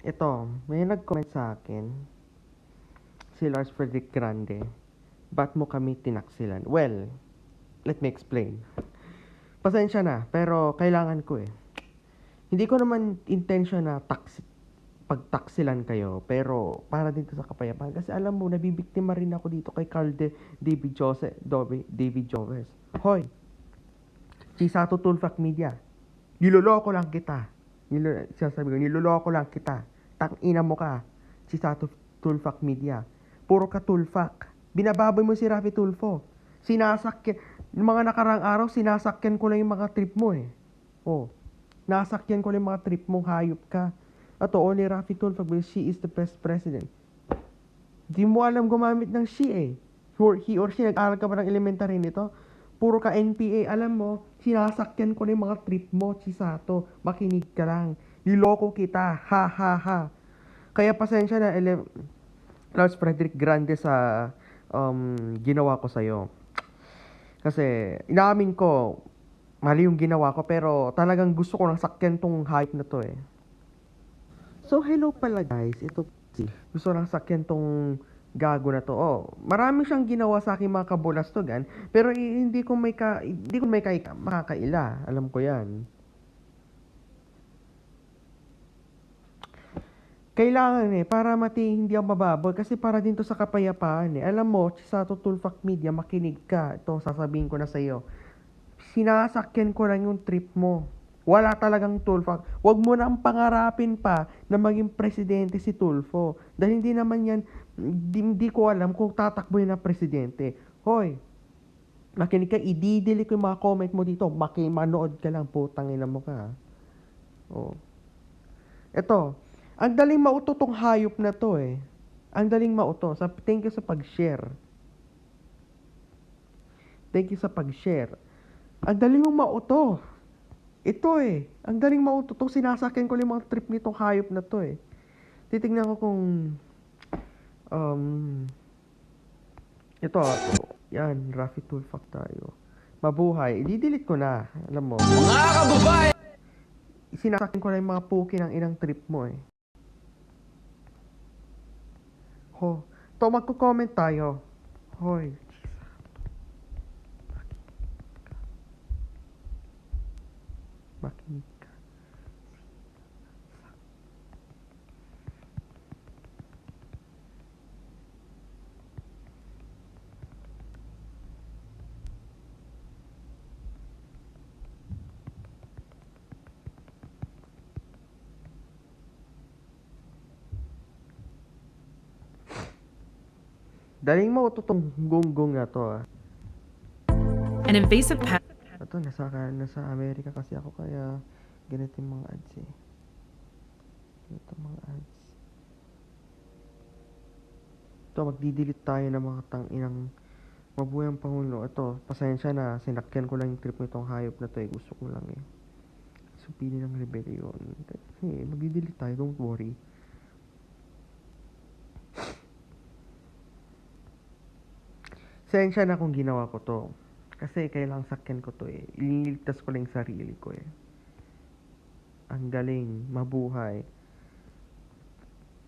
ito, may nag-comment sa akin, si Lars Frederick Grande, ba't mo kami tinaksilan? Well, let me explain. Pasensya na, pero kailangan ko eh. Hindi ko naman intention na tax, pagtaksilan kayo, pero para dito sa kapayapaan. Kasi alam mo, nabibiktima rin ako dito kay Carl de David Jose, Dobe, David Joves. Hoy, Chisato Tulfak Media, niloloko lang kita. Nilo, sasabi ko, niloloko lang kita. Tang ina mo ka, Chisato Tulfak Media. Puro ka tulfak. Binababoy mo si Rafi Tulfo. Sinasakyan, mga nakarang araw, sinasakyan ko lang yung mga trip mo eh. Oh, nasakyan ko lang yung mga trip mo, hayop ka. At oo, ni Rafi because she is the best president. Di mo alam gumamit ng she eh. He or she, nag-aral ka ba ng elementary nito? Puro ka NPA. Alam mo, sinasakyan ko na yung mga trip mo, Chisato. Makinig ka lang. Niloko kita. Ha, ha, ha. Kaya pasensya na, ele- Lars Frederick Grande sa um, ginawa ko sa'yo. Kasi, inamin ko, mali yung ginawa ko, pero talagang gusto ko nang sakyan tong hype na to eh. So, hello pala guys. Ito gusto nang sakyan tong gago na to. Oh, marami siyang ginawa sa aking mga kabulastugan, pero hindi ko may ka, hindi ko may kay, makakaila. Alam ko 'yan. Kailangan eh, para mati hindi ako mababoy kasi para din to sa kapayapaan eh. Alam mo, sa Tulfak Media, makinig ka. Ito, sasabihin ko na sa iyo. Sinasakyan ko lang yung trip mo. Wala talagang Tulfo. Huwag mo nang pangarapin pa na maging presidente si Tulfo. Dahil hindi naman yan, hindi, ko alam kung tatakbo yun na presidente. Hoy, makinig ka, ididili ko yung mga comment mo dito. Makimanood ka lang, putang ina mo ka. Oh. Ito, ang daling mauto tong hayop na to eh. Ang daling mauto. Sa, thank you sa pag-share. Thank you sa pag-share. Ang daling mong mauto. Ito eh. Ang daling mauto. Itong sinasakyan ko lang mga trip nitong hayop na to eh. Titignan ko kung... Um... Ito. ito. Yan. Rafi Tulfak tayo. Mabuhay. I-delete ko na. Alam mo. Mga kababayan! Sinasakyan ko lang yung mga puki ng inang trip mo eh. Ho. To, magko-comment tayo. Hoy. Makinig ka. Daling mo ito tong gunggong na to ah. An invasive pest Ito, nasa, nasa Amerika kasi ako kaya ganito yung mga ads eh. Ganito mga ads. Ito, magdidelete tayo ng mga tanginang mabuhay ang Pangulo. Ito, pasensya na, sinakyan ko lang yung trip nitong hayop na to eh. Gusto ko lang eh. Supili ng rebellion. Eh, magdidelete tayo, don't worry. Pasensya na kung ginawa ko to. Kasi kailangang sakyan ko to eh. Ililigtas ko lang sarili ko eh. Ang galing, mabuhay.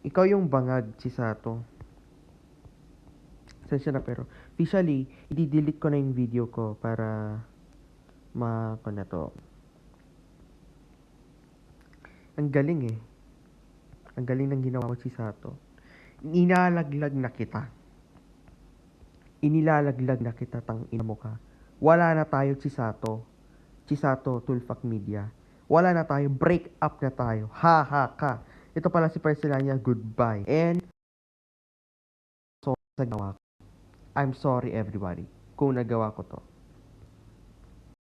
Ikaw yung bangag, Chisato. Pasensya na pero, officially, i-delete ko na yung video ko para ma na to. Ang galing eh. Ang galing ng ginawa ko, Chisato. Inalaglag na kita. Inilalaglag na kita, tang ina mo ka. Wala na tayo, Chisato. Chisato, Tulfak Media. Wala na tayo, break up na tayo. Ha ha ka. Ito pala si Persilania, goodbye. And, so, sa gawa ko. I'm sorry everybody kung nagawa ko to.